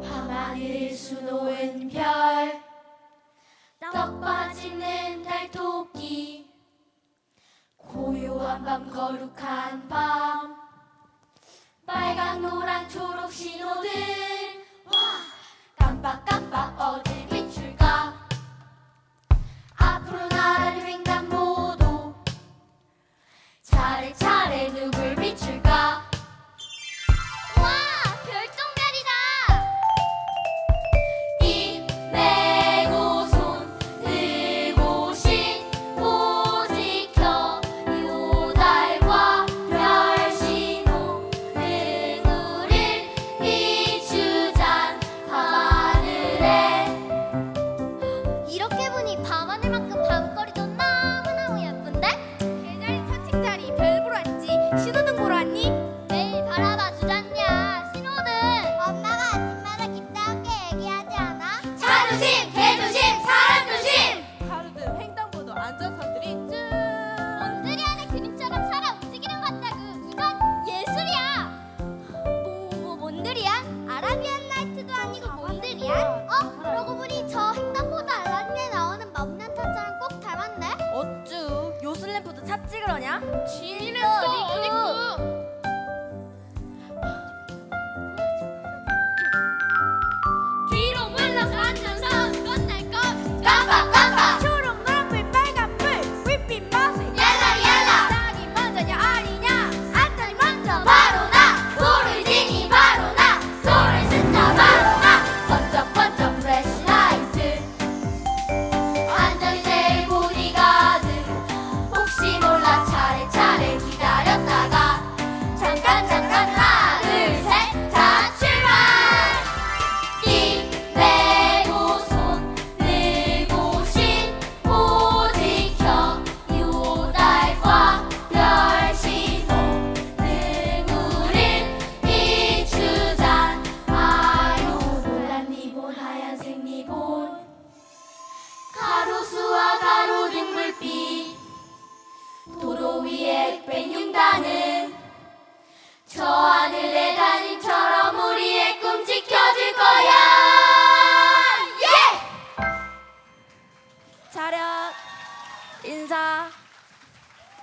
밤하늘 수놓은 별 떡빠지는 달토끼 고요한 밤 거룩한 밤 빨강 노랑 초록 신호등 나 조심, 개 조심, 사람 조심. 가로등 횡단보도 안전선들이 쭉 몬드리 안의 그림처럼 살아 움직이는 것 같다고. 이건 예술이야. 뭐 몬드리야? 아라비안 나이트도 아니고 몬드리야? 어? 그러고 보니 저 횡단보도 알라딘에 나오는 마법난 타자랑 꼭 닮았네. 어쭈 요술램프도 찹지 그러냐? 지는 또 어디 위에 백룡단은